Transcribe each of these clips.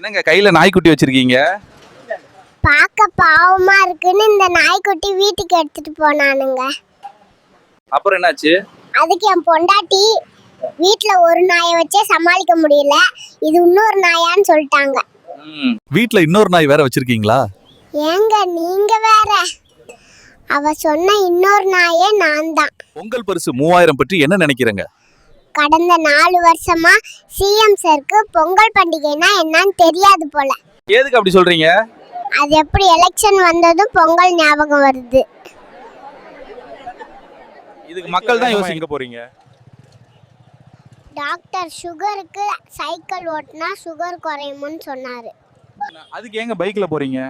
என்னங்க கையில நாய்க்குட்டி வச்சிருக்கீங்க? பார்க்க பாவமா இருக்குன்னு இந்த நாய்க்குட்டி வீட்டுக்கு எடுத்துட்டு போனானுங்க. அப்புறம் என்னாச்சு? அதுக்கு என் பொண்டாட்டி வீட்ல ஒரு நாயை வச்சே சமாளிக்க முடியல. இது இன்னொரு நாயான்னு சொல்லிட்டாங்க. ம், வீட்ல இன்னொரு நாய் வேற வச்சிருக்கீங்களா? ஏங்க நீங்க வேற. அவ சொன்ன இன்னொரு நாயே நான் தான் பொங்கல் பரிசு மூவாயிரம் பற்றி என்ன நினைக்கிறீங்க? கடந்த நாலு வருஷமா சிஎம் சருக்கு பொங்கல் பண்டிகைனா என்னன்னு தெரியாது போல. எதுக்கு அப்படி சொல்றீங்க? அது எப்படி எலெக்ஷன் வந்ததும் பொங்கல் ஞாபகம் வருது. இதுக்கு மக்கள் தான் யோசிக்க போறீங்க? டாக்டர் சுகருக்கு சைக்கிள் ஓட்டினா சுகர் குறையும்னு சொன்னாரு. அதுக்கு ஏங்க பைக்ல போறீங்க?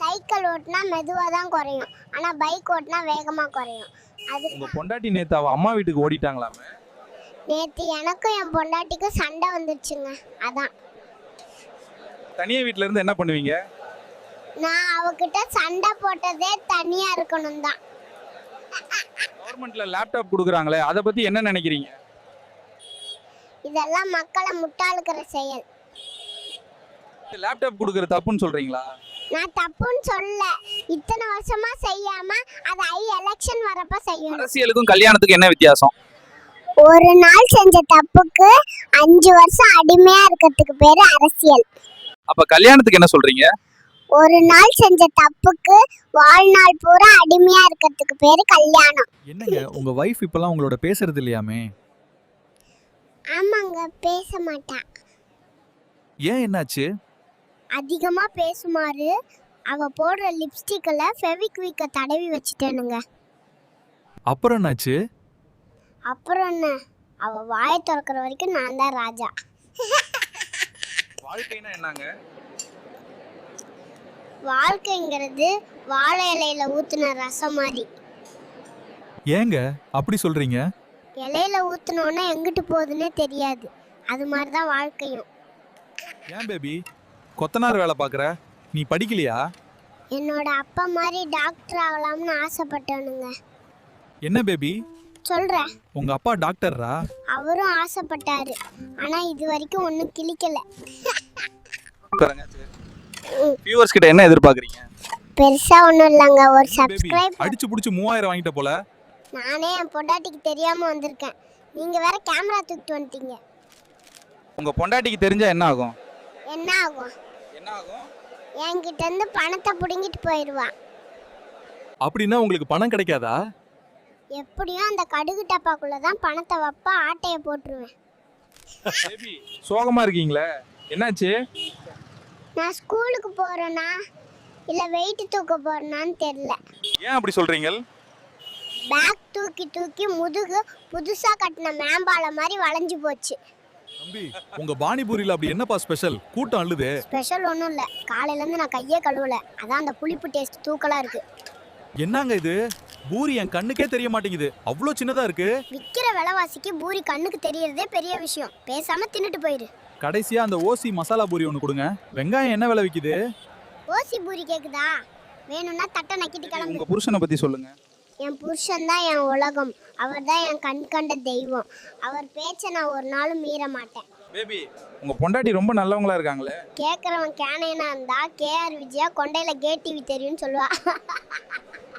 சைக்கிள் ஓட்டினா மெதுவாக தான் குறையும். ஆனால் பைக் ஓட்டினா வேகமாக குறையும். அது உங்க பொண்டாட்டி நேத்து அவ அம்மா வீட்டுக்கு ஓடிட்டாங்களாமே. நேற்று எனக்கும் என் பொண்டாட்டிக்கும் சண்டை வந்துருச்சுங்க. அதான். தனியா வீட்ல இருந்து என்ன பண்ணுவீங்க? நான் அவகிட்ட சண்டை போட்டதே தனியாக இருக்கணும் தான் கவர்மெண்ட்ல லேப்டாப் கொடுக்குறாங்களே அதை பத்தி என்ன நினைக்கிறீங்க? இதெல்லாம் மக்களை முட்டாளுக்கிற செயல். லேப்டாப் கொடுக்குற தப்புன்னு சொல்றீங்களா? நான் தப்புன்னு சொல்ல இத்தனை வருஷமா செய்யாம அதை ஐ எலெக்ஷன் வரப்ப செய்யணும். அரசியலுக்கும் கல்யாணத்துக்கும் என்ன வித்தியாசம்? ஒரு நாள் செஞ்ச தப்புக்கு அஞ்சு வருஷம் அடிமையா இருக்கிறதுக்கு பேரு அரசியல். அப்ப கல்யாணத்துக்கு என்ன சொல்றீங்க? ஒரு நாள் செஞ்ச தப்புக்கு வாழ்நாள் பூரா அடிமையா இருக்கிறதுக்கு பேரு கல்யாணம். என்னங்க உங்க வைஃப் இப்பெல்லாம் உங்களோட பேசுறது இல்லையாமே? ஆமாங்க பேச மாட்டா. ஏன் என்னாச்சு? அதிகமா பேசுமாறு அவ போடுற லிப்ஸ்டிக்கில் ஃபெவிக்விக்க தடவி வச்சுட்டேனுங்க. அப்புறம் என்னாச்சு? அப்புறம் என்ன? அவ வாயை திறக்கிற வரைக்கும் நான் தான் ராஜா. வாழ்க்கைனா என்னங்க? வாழ்க்கைங்கிறது வாழை இலையில ஊத்துன ரசம் மாதிரி. ஏங்க அப்படி சொல்றீங்க? இலையில ஊத்துனோன்னா எங்கிட்டு போகுதுன்னே தெரியாது. அது மாதிரி தான் வாழ்க்கையும். ஏன் பேபி கொத்தனார் வேலை பார்க்குற. நீ படிக்கலையா? என்னோட அப்பா மாதிரி டாக்டர் ஆகலாம்னு ஆசைப்பட்டானுங்க என்ன பேபி சொல்றேன். உங்க அப்பா டாக்டர்ரா? அவரும் ஆசைப்பட்டாரு. ஆனா இது வரைக்கும் ஒன்றும் கிளிக்கல வியூவர்ஸ் கிட்ட என்ன எதிர்பார்க்கறீங்க? பெருசா ஒன்றும் இல்லைங்க. ஒரு சப்ஸ்கிரைப் அடிச்சு புடிச்சு மூவாயிரம் வாங்கிட்ட போல. நானே என் பொண்டாட்டிக்கு தெரியாம வந்திருக்கேன். நீங்க வேற கேமரா தூக்கிட்டு வந்துட்டீங்க. உங்க பொண்டாட்டிக்கு தெரிஞ்சா என்ன ஆகும்? என்ன ஆகும்? என்ன ஆகும்? என்கிட்ட இருந்து பணத்தை பிடுங்கிட்டு போயிடுவான் அப்படின்னா உங்களுக்கு பணம் கிடைக்காதா? எப்படியும் அந்த கடுகு டப்பாக்குள்ள தான் பணத்தை வைப்பா ஆட்டையை போட்டுருவேன். சோகமா இருக்கீங்களே? என்னாச்சு? நான் ஸ்கூலுக்கு போறேனா? இல்ல வெயிட் தூக்க போறேனான்னு தெரியல. ஏன் அப்படி சொல்றீங்க பேக் தூக்கி தூக்கி முதுகு புதுசா கட்டின மேம்பாலம் மாதிரி வளைஞ்சு போச்சு. தம்பி உங்க பானிபூரியில அப்படி என்னப்பா ஸ்பெஷல் கூட்டம் அள்ளுதே. ஸ்பெஷல் ஒன்றும் இல்லை. காலையிலேருந்து நான் கையே கழுவல. அதான் அந்த புளிப்பு டேஸ்ட் தூக்கலா இருக்கு. என்னங்க இது? பூரி என் கண்ணுக்கே தெரிய மாட்டேங்குது. அவ்வளோ சின்னதா இருக்கு. விற்கிற விலைவாசிக்கு பூரி கண்ணுக்கு தெரியறதே பெரிய விஷயம். பேசாம தின்னுட்டு போயிரு. கடைசியா அந்த ஓசி மசாலா பூரி ஒன்று கொடுங்க. வெங்காயம் என்ன விலை விக்குது? ஓசி பூரி கேக்குதா? வேணும்னா தட்டை நக்கிட்டு கிளம்பு. உங்க புருஷனை பத்தி சொல்லுங்க. என் புருஷன் தான் என் உலகம். அவர் தான் என் கண் கண்ட தெய்வம். அவர் பேச்சை நான் ஒரு நாளும் மீற மாட்டேன். பேபி உங்க பொண்டாட்டி ரொம்ப நல்லவங்களா இருக்காங்களே. கேட்குறவன் கேனையனா இருந்தா கேஆர் விஜயா கொண்டையில கே டிவி தெரியும்னு சொல்லுவா.